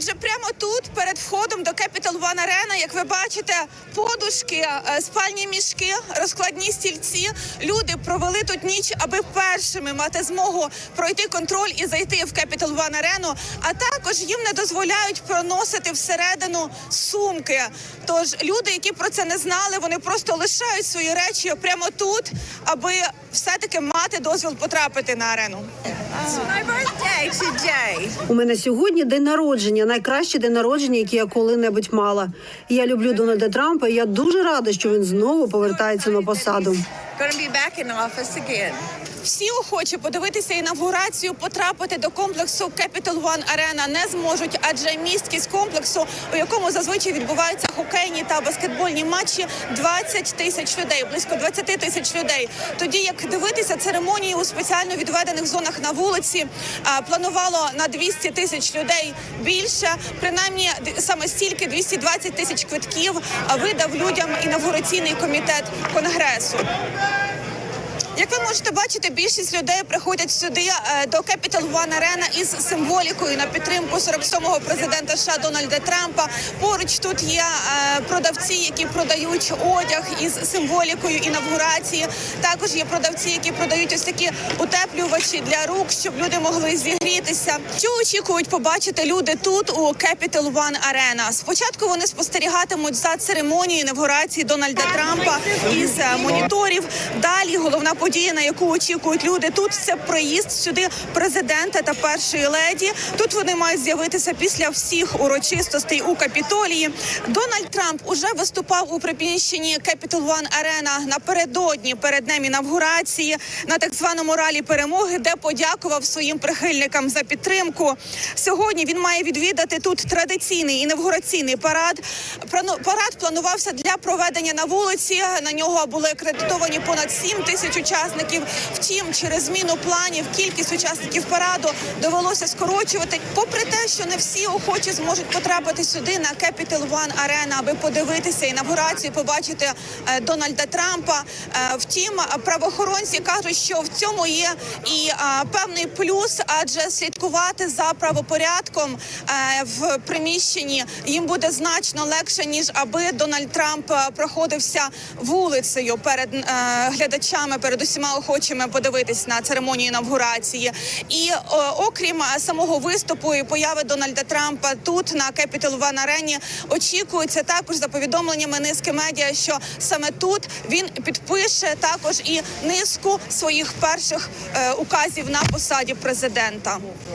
Отже, прямо тут, перед входом до Capital One Arena, як ви бачите, подушки, е, спальні мішки, розкладні стільці. Люди провели тут ніч, аби першими мати змогу пройти контроль і зайти в Capital One Arena. А також їм не дозволяють проносити всередину сумки. Тож люди, які про це не знали, вони просто лишають свої речі прямо тут, аби все-таки мати дозвіл потрапити на арену. my birthday. У мене сьогодні день народження, найкращий день народження, який я коли-небудь мала. Я люблю Дональда Трампа. і Я дуже рада, що він знову повертається на посаду. Gonna be back in office again. Всі охочі подивитися інавгурацію, потрапити до комплексу Capital One Arena не зможуть, адже місткість комплексу, у якому зазвичай відбуваються хокейні та баскетбольні матчі, 20 тисяч людей, близько 20 тисяч людей. Тоді як дивитися церемонії у спеціально відведених зонах на вулиці, планувало на 200 тисяч людей більше. Принаймні саме стільки 220 тисяч квитків видав людям інавгураційний комітет конгресу. Hey! Як ви можете бачити, більшість людей приходять сюди е, до Capital One Arena із символікою на підтримку 47-го президента США Дональда Трампа. Поруч тут є е, продавці, які продають одяг із символікою інавгурації. Також є продавці, які продають ось такі утеплювачі для рук, щоб люди могли зігрітися. Що очікують побачити люди тут у Capital One Arena? Спочатку вони спостерігатимуть за церемонією інавгурації Дональда Трампа із е, моніторів. Далі головна подія, на яку очікують люди. Тут це приїзд сюди президента та першої леді. Тут вони мають з'явитися після всіх урочистостей у Капітолії. Дональд Трамп уже виступав у приміщенні Capital One Arena напередодні перед днем інавгурації на так званому ралі перемоги, де подякував своїм прихильникам за підтримку. Сьогодні він має відвідати тут традиційний інавгураційний парад. Парад планувався для проведення на вулиці. На нього були акредитовані понад 7 тисяч учасників. Втім, через зміну планів кількість учасників параду довелося скорочувати. Попри те, що не всі охочі зможуть потрапити сюди на Capital One Arena, аби подивитися інавгурацію, побачити е, Дональда Трампа. Е, втім, правоохоронці кажуть, що в цьому є і е, певний плюс, адже слідкувати за правопорядком в приміщенні їм буде значно легше ніж аби Дональд Трамп проходився вулицею перед глядачами, перед усіма охочими подивитись на церемонію інавгурації. І е, окрім е, самого виступу і появи Дональда Трампа тут на Capital One Arena очікується також за повідомленнями низки медіа, що саме тут він підпише також і низку своїх перших е, указів на посаді президента.